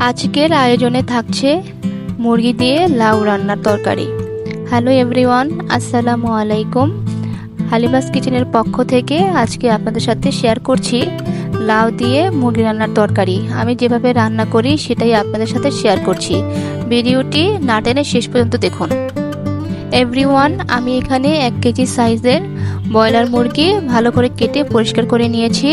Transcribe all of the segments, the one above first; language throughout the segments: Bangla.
আজকের আয়োজনে থাকছে মুরগি দিয়ে লাউ রান্নার তরকারি। হ্যালো এভরিওয়ান আসসালামু আলাইকুম। হালিমাস কিচেনের পক্ষ থেকে আজকে আপনাদের সাথে শেয়ার করছি লাউ দিয়ে মুরগি রান্নার তরকারি। আমি যেভাবে রান্না করি সেটাই আপনাদের সাথে শেয়ার করছি। ভিডিওটি না টেনে শেষ পর্যন্ত দেখুন। এভরিওয়ান আমি এখানে এক কেজি সাইজের ব্রয়লার মুরগি ভালো করে কেটে পরিষ্কার করে নিয়েছি।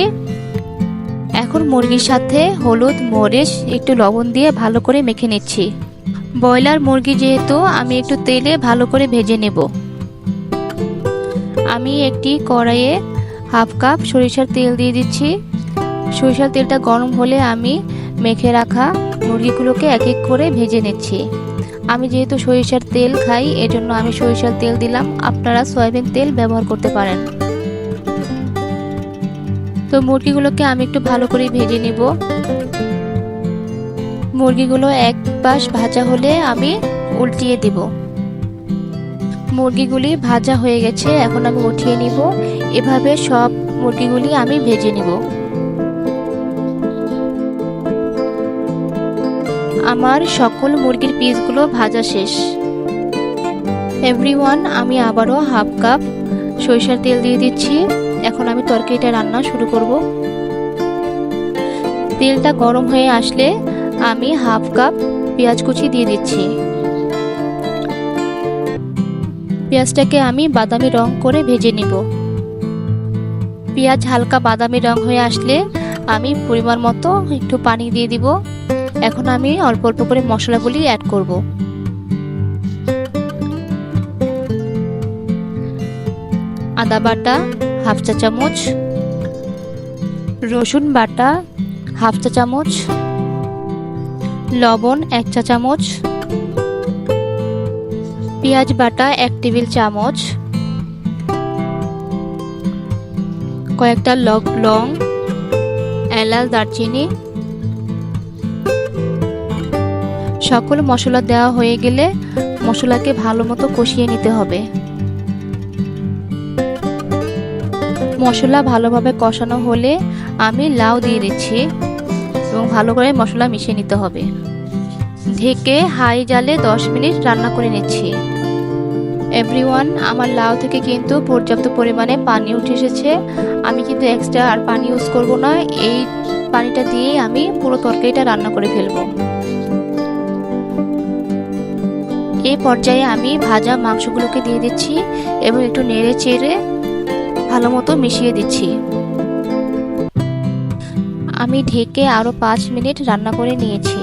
এখন মুরগির সাথে হলুদ, মরিচ, একটু লবণ দিয়ে ভালো করে মেখে নিচ্ছি। ব্রয়লার মুরগি যেহেতু, আমি একটু তেলে ভালো করে ভেজে নেব। আমি একটি কড়াইয়ে হাফ কাপ সরিষার তেল দিয়ে দিচ্ছি। সরিষার তেলটা গরম হলে আমি মেখে রাখা মুরগিগুলোকে এক এক করে ভেজে নিচ্ছি। আমি যেহেতু সরিষার তেল খাই, এজন্য আমি সরিষার তেল দিলাম। আপনারা সয়াবিন তেল ব্যবহার করতে পারেন। তো মুরগিগুলোকে আমি একটু ভালো করে ভেজে নিব। মুরগিগুলো এক পাশ ভাজা হলে আমি উল্টিয়ে দিব। মুরগিগুলি ভাজা হয়ে গেছে, এখন আমি উঠিয়ে নিব। এভাবে সব মুরগিগুলি আমি ভেজে নিব। আমার সকল মুরগির পিসগুলো ভাজা শেষ। এভরিওয়ান আমি আবারও হাফ কাপ সরিষার তেল দিয়ে দিচ্ছি। এখন আমি তরকারিটা রান্না শুরু করব। তেলটা গরম হয়ে আসলে আমি হাফ কাপ পেঁয়াজ কুচি দিয়ে দিচ্ছি। পেঁয়াজটাকে আমি বাদামি রং করে ভেজে নিব। পেঁয়াজ হালকা বাদামি রং হয়ে আসলে আমি পরিমাণ মতো একটু পানি দিয়ে দিব। এখন আমি অল্প অল্প করে মশলাগুলি অ্যাড করব। আদা বাটা হাফ চা চামচ। রসুন বাটা, হাফ চা চামচ। লবণ, এক চা চামচ। পেঁয়াজ বাটা, এক টেবিল চামচ। কয়েকটা লং, এলাচ, দারচিনি। সকল মশলা দেওয়া হয়ে গেলে মশলাকে ভালো মতো কষিয়ে নিতে হবে। মশলা ভালোভাবে কষানো হলে আমি লাউ দিয়ে দিচ্ছি এবং ভালো করে মশলা মিশিয়ে নিতে হবে। ঢেকে হাই জালে 10 মিনিট রান্না করে নিচ্ছি। এভরিওয়ান আমার লাউ থেকে কিন্তু পর্যাপ্ত পরিমাণে পানি উঠে এসেছে। আমি কিন্তু এক্সট্রা আর পানি ইউজ করব না। এই পানিটা দিয়েই আমি পুরো তরকারিটা রান্না করে ফেলব। এই পর্যায়ে আমি ভাজা মাংসগুলোকে দিয়ে দিচ্ছি এবং একটু নেড়ে চেড়ে ভালো মতো মিশিয়ে দিচ্ছি। আমি ঢেকে আরও পাঁচ মিনিট রান্না করে নিয়েছি।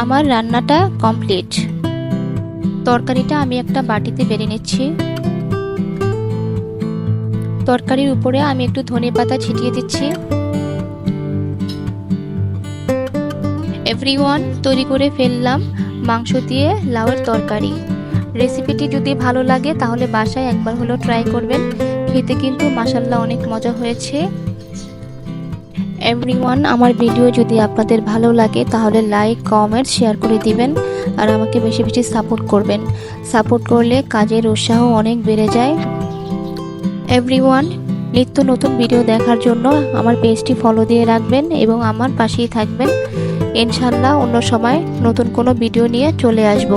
আমার রান্নাটা কমপ্লিট। তরকারিটা আমি একটা বাটিতে বেড়ে নিচ্ছি। তরকারির উপরে আমি একটু ধনে পাতা ছিটিয়ে দিচ্ছি। এভরিওয়ান তৈরি করে ফেললাম মাংস দিয়ে লাউয়ের তরকারি। রেসিপিটি যদি ভালো লাগে, তাহলে বাসায় একবার হলেও ট্রাই করবেন। খেতে কিন্তু মাসাল্লাহ অনেক মজা হয়েছে। এভরিওয়ান আমার ভিডিও যদি আপনাদের ভালো লাগে, তাহলে লাইক কমেন্ট শেয়ার করে দিবেন আর আমাকে বেশি বেশি সাপোর্ট করবেন। সাপোর্ট করলে কাজের উৎসাহ অনেক বেড়ে যায়। এভরিওয়ান নিত্য নতুন ভিডিও দেখার জন্য আমার পেজটি ফলো দিয়ে রাখবেন এবং আমার পাশেই থাকবেন। ইনশাল্লাহ অন্য সময় নতুন কোনো ভিডিও নিয়ে চলে আসব।